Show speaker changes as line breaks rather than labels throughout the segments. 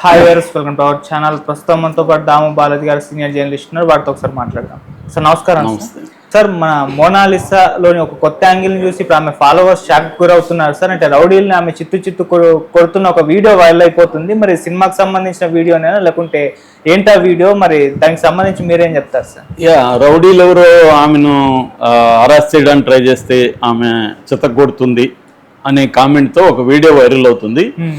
Hi viewers welcome to our channel ప్రస్తుతం మనతో పాటు దాము బాలాజీ గారు సీనియర్ జర్నలిస్ట్ ఉన్నారు. వారితో ఒకసారి మాట్లాడదాం. సార్ నమస్కారం సార్. మన మోనాలిసాలోని ఒక కొత్త యాంగిల్ని చూసి ఇప్పుడు ఆమె ఫాలోవర్స్ షాక్ గురవుతున్నారు. సార్ అంటే రౌడీల్ని ఆమె చిత్తు చిత్తు కొడు- కొడుతున్న ఒక వీడియో వైరల్ అయిపోతుంది. మరి సినిమాకి సంబంధించిన వీడియోనేనా లేకుంటే ఏంటా వీడియో మరి దానికి సంబంధించి మీరేం చెప్తారు సార్?
యా రౌడీలు ఎవరో ఆమెను అరెస్ట్ చేయడానికి ట్రై చేస్తే ఆమె చితగొడుతుంది అనే కామెంట్తో ఒక వీడియో వైరల్ అవుతుంది.
Hmm.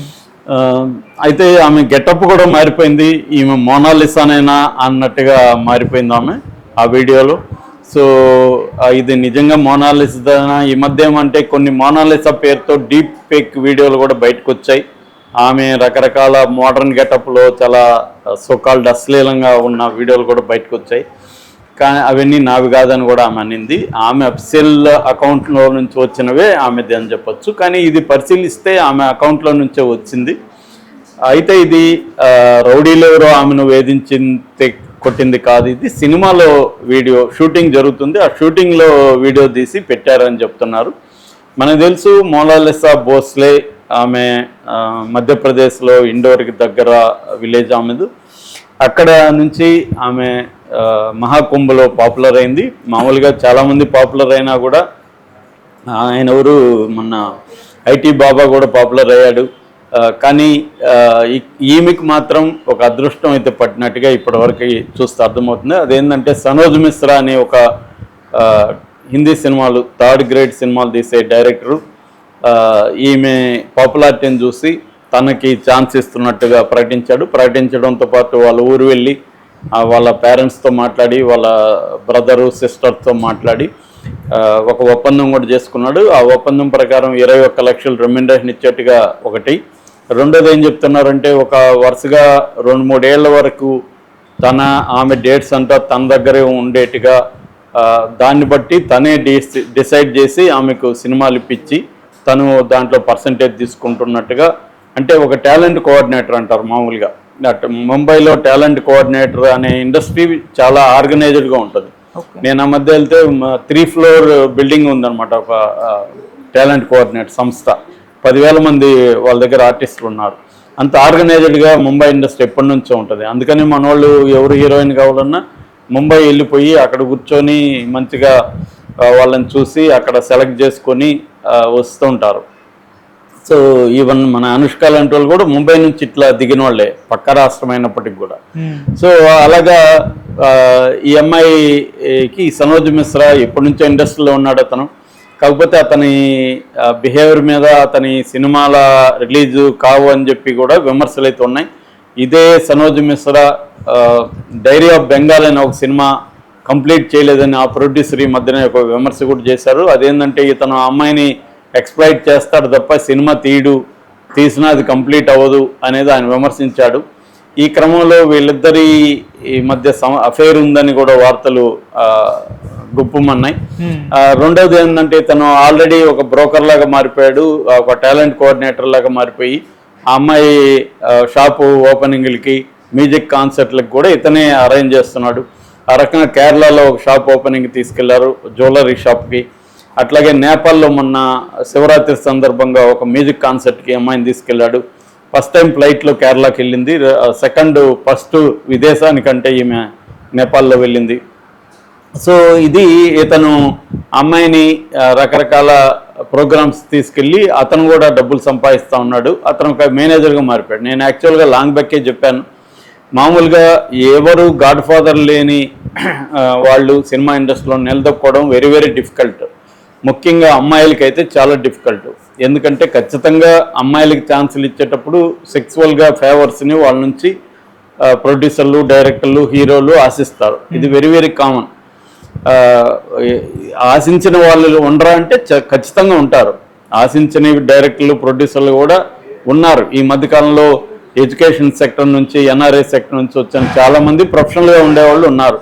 అయితే ఆమె గెటప్ కూడా మారిపోయింది. ఈమె మోనాలిసానైనా అన్నట్టుగా మారిపోయింది ఆమె ఆ వీడియోలో. సో ఇది నిజంగా మోనాలిసానా? ఈ మధ్య ఏమంటే కొన్ని మోనాలిసా పేరుతో డీప్ ఫేక్ వీడియోలు కూడా బయటకు వచ్చాయి ఆమె రకరకాల మోడర్న్ గెటప్లో చాలా సోకాల్డ్ అశ్లీలంగా ఉన్న వీడియోలు కూడా బయటకు వచ్చాయి కానీ అవన్నీ నావి కాదని కూడా ఆమె అనింది. ఆమె అఫ్సెల్ అకౌంట్లో నుంచి వచ్చినవే ఆమెది అని చెప్పొచ్చు. కానీ ఇది పరిశీలిస్తే ఆమె అకౌంట్లో నుంచే వచ్చింది. అయితే ఇది రౌడీలెవరో ఎవరో ఆమెను వేధించింది కొట్టింది కాదు ఇది. సినిమాలో వీడియో షూటింగ్ జరుగుతుంది. ఆ షూటింగ్లో వీడియో తీసి పెట్టారని చెప్తున్నారు. మనకు తెలుసు మోలాలెసా భోస్లే ఆమె మధ్యప్రదేశ్లో ఇండోర్కి దగ్గర విలేజ్ ఆమెదు. అక్కడ నుంచి ఆమె మహాకుంభలో పాపులర్ అయింది. మామూలుగా చాలామంది పాపులర్ అయినా కూడా ఆయన ఎవరు మొన్న ఐటీ బాబా కూడా పాపులర్ అయ్యాడు. కానీ ఈమెకి మాత్రం ఒక అదృష్టం అయితే పట్టినట్టుగా ఇప్పటివరకు చూస్తే అర్థమవుతుంది. అదేంటంటే సనోజ్ మిశ్రా అనే ఒక హిందీ సినిమాలు థర్డ్ గ్రేడ్ సినిమాలు తీసే డైరెక్టరు ఈమె పాపులారిటీని చూసి తనకి ఛాన్స్ ఇస్తున్నట్టుగా ప్రకటించాడు. ప్రకటించడంతో పాటు వాళ్ళ ఊరు వెళ్ళి వాళ్ళ పేరెంట్స్తో మాట్లాడి వాళ్ళ బ్రదరు సిస్టర్తో మాట్లాడి ఒక ఒప్పందం కూడా చేసుకున్నాడు. ఆ ఒప్పందం ప్రకారం ఇరవై ఒక్క లక్షలు రెమ్యునరేషన్ ఇచ్చేట్టుగా ఒకటి. రెండోది ఏం చెప్తున్నారంటే ఒక వరుసగా రెండు మూడేళ్ళ వరకు తన ఆమె డేట్స్ అంతా తన దగ్గరే ఉండేట్టుగా దాన్ని బట్టి తనే డిస్- డిసైడ్ చేసి ఆమెకు సినిమాలు ఇప్పించి తను దాంట్లో పర్సంటేజ్ తీసుకుంటున్నట్టుగా అంటే ఒక టాలెంట్ కోఆర్డినేటర్ అంటారు మామూలుగా. ముంబైలో టాలెంట్ కోఆర్డినేటర్ అనే ఇండస్ట్రీ చాలా ఆర్గనైజ్డ్గా ఉంటుంది. నేను ఆ మధ్య వెళ్తే త్రీ ఫ్లోర్ బిల్డింగ్ ఉందన్నమాట ఒక టాలెంట్ కోఆర్డినేట్ సంస్థ. పదివేల మంది వాళ్ళ దగ్గర ఆర్టిస్టులు ఉన్నారు. అంత ఆర్గనైజ్డ్గా ముంబై ఇండస్ట్రీ ఎప్పటి నుంచో ఉంటుంది. అందుకని మన వాళ్ళు ఎవరు హీరోయిన్ కావాలన్నా ముంబై వెళ్ళిపోయి అక్కడ కూర్చొని మంచిగా వాళ్ళని చూసి అక్కడ సెలెక్ట్ చేసుకొని ఆ, వస్తూ ఉంటారు. సో ఈవెన్ మన అనుష్క లాంటి వాళ్ళు కూడా ముంబై నుంచి ఇట్లా దిగిన వాళ్ళే పక్క రాష్ట్రం అయినప్పటికి కూడా.
Hmm.
సో అలాగా ఈ అమ్మాయికి సనోజ్ మిశ్రా ఎప్పటి నుంచో ఇండస్ట్రీలో ఉన్నాడు అతను. కాకపోతే అతని బిహేవియర్ మీద అతని సినిమాల రిలీజ్ కావు అని చెప్పి కూడా విమర్శలు అయితే ఉన్నాయి. ఇదే సనోజ్ మిశ్రా డైరీ ఆఫ్ బెంగాల్ అనే ఒక సినిమా కంప్లీట్ చేయలేదని ఆ ప్రొడ్యూసర్ ఈ మధ్యన ఒక విమర్శ కూడా చేశారు. అదేంటంటే ఇతను అమ్మాయిని ఎక్స్ప్లైట్ చేస్తాడు తప్ప సినిమా తీయడు తీసినా అది కంప్లీట్ అవ్వదు అనేది ఆయన విమర్శించాడు. ఈ క్రమంలో వీళ్ళిద్దరి ఈ మధ్య సమ అఫేర్ ఉందని కూడా వార్తలు గుప్పమన్నాయి.
Hmm.
ఆ, రెండోది ఏంటంటే తను ఆల్రెడీ ఒక బ్రోకర్ లాగా మారిపోయాడు ఒక టాలెంట్ కోఆర్డినేటర్ లాగా మారిపోయి ఆ అమ్మాయి షాపు ఓపెనింగ్లకి మ్యూజిక్ కాన్సర్ట్లకు కూడా ఇతనే అరేంజ్ చేస్తున్నాడు. ఆ రకంగా కేరళలో ఒక షాప్ ఓపెనింగ్ తీసుకెళ్ళారు జ్యువెలరీ షాప్కి. అట్లాగే నేపాల్లో మొన్న శివరాత్రి సందర్భంగా ఒక మ్యూజిక్ కాన్సర్ట్కి అమ్మాయిని తీసుకెళ్ళాడు. ఫస్ట్ టైం ఫ్లైట్లో కేరళకి వెళ్ళింది. సెకండ్ ఫస్ట్ విదేశానికంటే ఈమె నేపాల్లో వెళ్ళింది. సో ఇది ఇతను అమ్మాయిని రకరకాల ప్రోగ్రామ్స్ తీసుకెళ్ళి అతను కూడా డబ్బులు సంపాదిస్తూ ఉన్నాడు. అతను ఒక మేనేజర్గా మారిపోయాడు. నేను యాక్చువల్గా లాంగ్ బ్యాక్కే చెప్పాను. మామూలుగా ఎవరు గాడ్ ఫాదర్ లేని వాళ్ళు సినిమా ఇండస్ట్రీలో నిలదొక్కోవడం వెరీ వెరీ డిఫికల్ట్. ముఖ్యంగా అమ్మాయిలకి అయితే చాలా డిఫికల్ట్. ఎందుకంటే ఖచ్చితంగా అమ్మాయిలకి ఛాన్సులు ఇచ్చేటప్పుడు సెక్సువల్గా ఫేవర్స్ని వాళ్ళ నుంచి ప్రొడ్యూసర్లు డైరెక్టర్లు హీరోలు ఆశిస్తారు. ఇది వెరీ వెరీ కామన్. ఆశించిన వాళ్ళు ఉండరా అంటే ఖచ్చితంగా ఉంటారు. ఆశించిన డైరెక్టర్లు ప్రొడ్యూసర్లు కూడా ఉన్నారు. ఈ మధ్యకాలంలో ఎడ్యుకేషన్ సెక్టర్ నుంచి ఎన్ఆర్ఐ సెక్టర్ నుంచి వచ్చిన చాలామంది ప్రొఫెషనల్గా ఉండేవాళ్ళు ఉన్నారు.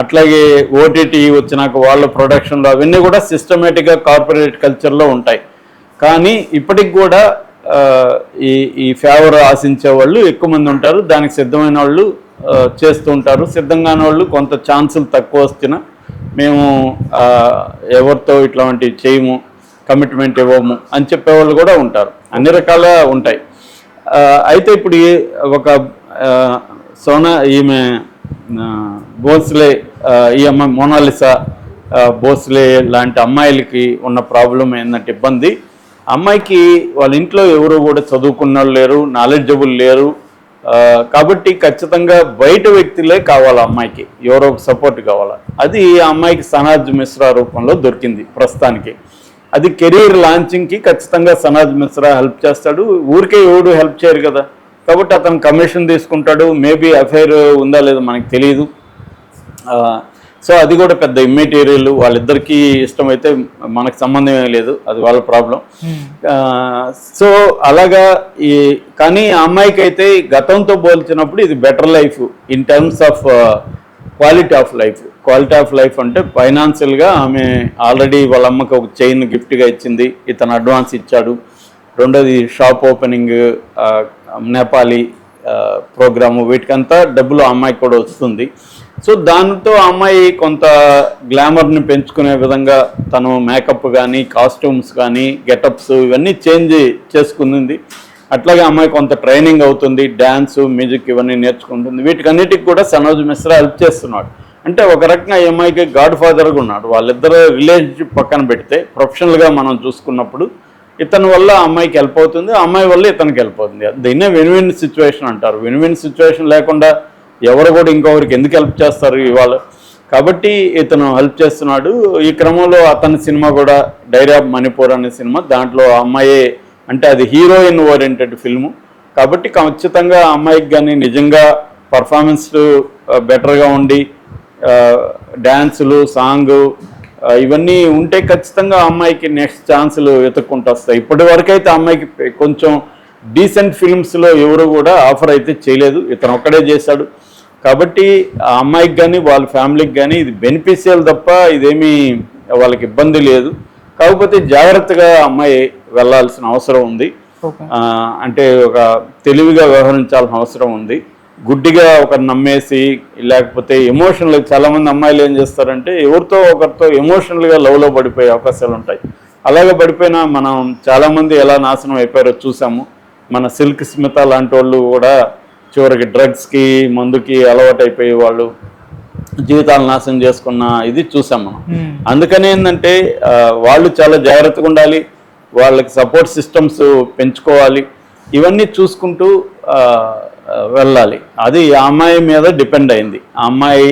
అట్లాగే ఓటీటీ వచ్చినాక వాళ్ళ ప్రొడక్షన్లో అవన్నీ కూడా సిస్టమేటిక్గా కార్పొరేట్ కల్చర్లో ఉంటాయి. కానీ ఇప్పటికి కూడా ఈ ఈ ఫేవర్ ఆశించే వాళ్ళు ఎక్కువ మంది ఉంటారు. దానికి సిద్ధమైన వాళ్ళు చేస్తూ ఉంటారు. సిద్ధంగా వాళ్ళు కొంత ఛాన్సులు తక్కువ వస్తున్నా మేము ఎవరితో ఇట్లాంటివి చేయము కమిట్మెంట్ ఇవ్వము అని చెప్పేవాళ్ళు కూడా ఉంటారు. అన్ని రకాల ఉంటాయి. అయితే ఇప్పుడు ఒక సోనా ఈమె బోస్లే భోస్లే ఈ అమ్మాయి మోనాలిసా బోస్లే భోస్లే లాంటి అమ్మాయిలకి ఉన్న ప్రాబ్లం ఏంటంటే ఇబ్బంది. అమ్మాయికి వాళ్ళ ఇంట్లో ఎవరు కూడా చదువుకున్న వాళ్ళు లేరు నాలెడ్జబుల్ లేరు. కాబట్టి ఖచ్చితంగా బయట వ్యక్తులే కావాలి అమ్మాయికి ఎవరో ఒక సపోర్ట్ కావాలి. అది ఆ అమ్మాయికి సనాజ్ మిశ్రా రూపంలో దొరికింది ప్రస్తుతానికి. అది కెరీర్ లాంచింగ్కి ఖచ్చితంగా సనాజ్ మిశ్రా హెల్ప్ చేస్తాడు. ఊరికే ఎవడు హెల్ప్ చేయరు కదా. కాబట్టి అతను కమిషన్ తీసుకుంటాడు. మేబీ అఫైర్ ఉందా లేదో మనకు తెలియదు సో అది కూడా పెద్ద ఇమ్మెటీరియల్ వాళ్ళిద్దరికీ ఇష్టమైతే మనకు సంబంధం ఏం లేదు. అది వాళ్ళ ప్రాబ్లం ఆ, సో అలాగా ఈ కానీ ఆ అమ్మాయికి అయితే గతంతో పోల్చినప్పుడు ఇది better life in terms of quality of life quality of life అంటే ఫైనాన్షియల్గా ఆమె ఆల్రెడీ వాళ్ళ అమ్మకి ఒక చైన్ గిఫ్ట్గా ఇచ్చింది. ఇతను అడ్వాన్స్ ఇచ్చాడు. రెండోది షాప్ ఓపెనింగ్ నేపాలీ ప్రోగ్రాము వీటికంతా డబ్బులు ఆ అమ్మాయికి కూడా వస్తుంది. సో దాంతో ఆ అమ్మాయి కొంత గ్లామర్ని పెంచుకునే విధంగా తను మేకప్ కానీ కాస్ట్యూమ్స్ కానీ గెటప్స్ ఇవన్నీ చేంజ్ చేసుకుంది. అట్లాగే అమ్మాయి కొంత ట్రైనింగ్ అవుతుంది డ్యాన్స్ మ్యూజిక్ ఇవన్నీ నేర్చుకుంటుంది. వీటికన్నిటికి కూడా సనోజ్ మిశ్రా హెల్ప్ చేస్తున్నాడు. అంటే ఒక రకంగా ఈ అమ్మాయికి గాడ్ ఫాదర్గా ఉన్నాడు. వాళ్ళిద్దరు రిలేషన్షిప్ పక్కన పెడితే ప్రొఫెషనల్గా మనం చూసుకున్నప్పుడు ఇతని వల్ల అమ్మాయికి హెల్ప్ అవుతుంది అమ్మాయి వల్ల ఇతనికి హెల్ప్ అవుతుంది. దీన్నే విన్ విన్ సిచ్యువేషన్ అంటారు. విన్ విన్ సిచ్యువేషన్ లేకుండా ఎవరు కూడా ఇంకొకరికి ఎందుకు హెల్ప్ చేస్తారు ఇవాళ? కాబట్టి ఇతను హెల్ప్ చేస్తున్నాడు. ఈ క్రమంలో అతని సినిమా కూడా డైరీ ఆఫ్ మణిపూర్ అనే సినిమా దాంట్లో ఆ అంటే అది హీరోయిన్ ఓరియంటెడ్ ఫిల్ము కాబట్టి ఖచ్చితంగా అమ్మాయికి కానీ నిజంగా పర్ఫార్మెన్స్ బెటర్గా uh, ఉండి uh, డ్యాన్సులు సాంగ్ ఇవన్నీ ఉంటే ఖచ్చితంగా అమ్మాయికి నెక్స్ట్ ఛాన్సులు వెతుక్కుంటూ వస్తాయి. ఇప్పటి వరకు అయితే అమ్మాయికి కొంచెం డీసెంట్ ఫిల్మ్స్లో ఎవరు కూడా ఆఫర్ అయితే చేయలేదు. ఇతను ఒక్కడే చేశాడు. కాబట్టి ఆ అమ్మాయికి కానీ వాళ్ళ ఫ్యామిలీకి కానీ ఇది బెనిఫిషియల్ తప్ప ఇదేమీ వాళ్ళకి ఇబ్బంది లేదు. కాకపోతే జాగ్రత్తగా అమ్మాయి వెళ్ళాల్సిన అవసరం ఉంది. అంటే ఒక తెలివిగా వ్యవహరించాల్సిన అవసరం ఉంది. గుడ్డిగా ఒకరు నమ్మేసి లేకపోతే ఎమోషనల్ చాలా మంది అమ్మాయిలు ఏం చేస్తారంటే ఎవరితో ఒకరితో ఎమోషనల్గా లవ్లో పడిపోయే అవకాశాలు ఉంటాయి. అలాగే పడిపోయినా మనం చాలా మంది ఎలా నాశనం అయిపోయారో చూసాము. మన సిల్క్ స్మిత లాంటి వాళ్ళు కూడా చివరికి డ్రగ్స్కి మందుకి అలవాటు అయిపోయి వాళ్ళు జీవితాలు నాశనం చేసుకున్న ఇది చూసాం మనం.
మ్మ్.
అందుకని ఏంటంటే వాళ్ళు చాలా జాగ్రత్తగా ఉండాలి. వాళ్ళకి సపోర్ట్ సిస్టమ్స్ పెంచుకోవాలి. ఇవన్నీ చూసుకుంటూ వెళ్ళాలి. అది ఆ అమ్మాయి మీద డిపెండ్ అయింది. ఆ అమ్మాయి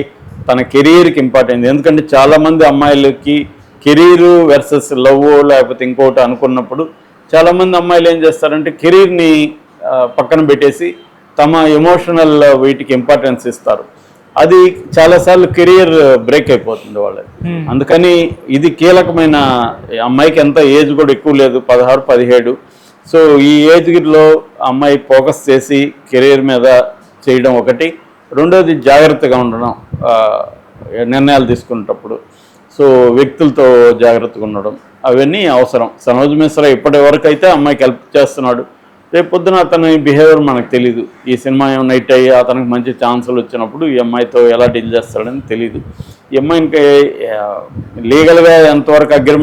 తన కెరీర్కి ఇంపార్టెంట్ ఎందుకంటే చాలామంది అమ్మాయిలకి కెరీర్ వెర్సెస్ లవ్ లేకపోతే ఇంకోటి అనుకున్నప్పుడు చాలామంది అమ్మాయిలు ఏం చేస్తారంటే కెరీర్ని పక్కన పెట్టేసి తమ ఎమోషనల్ వీటికి ఇంపార్టెన్స్ ఇస్తారు. అది చాలాసార్లు కెరియర్ బ్రేక్ అయిపోతుంది వాళ్ళకి
Hmm.
అందుకని ఇది కీలకమైన అమ్మాయికి ఎంత ఏజ్ కూడా ఎక్కువ లేదు. పదహారు పదిహేడు. సో ఈ ఏజ్లో అమ్మాయి ఫోకస్ చేసి కెరీర్ మీద చేయడం ఒకటి. రెండోది జాగ్రత్తగా ఉండడం నిర్ణయాలు తీసుకునేటప్పుడు. సో వ్యక్తులతో జాగ్రత్తగా ఉండడం అవన్నీ అవసరం. సనోజ్ మిశ్రా ఇప్పటి వరకు అయితే అమ్మాయికి హెల్ప్ చేస్తున్నాడు. రేపు పొద్దున అతని బిహేవియర్ మనకు తెలియదు ఈ సినిమా ఏమైనా అయ్యి అతనికి మంచి ఛాన్సులు వచ్చినప్పుడు ఈ అమ్మాయితో ఎలా డీల్ చేస్తాడని తెలియదు ఈ అమ్మాయికి లీగల్గా ఎంతవరకు అగ్రిమెంట్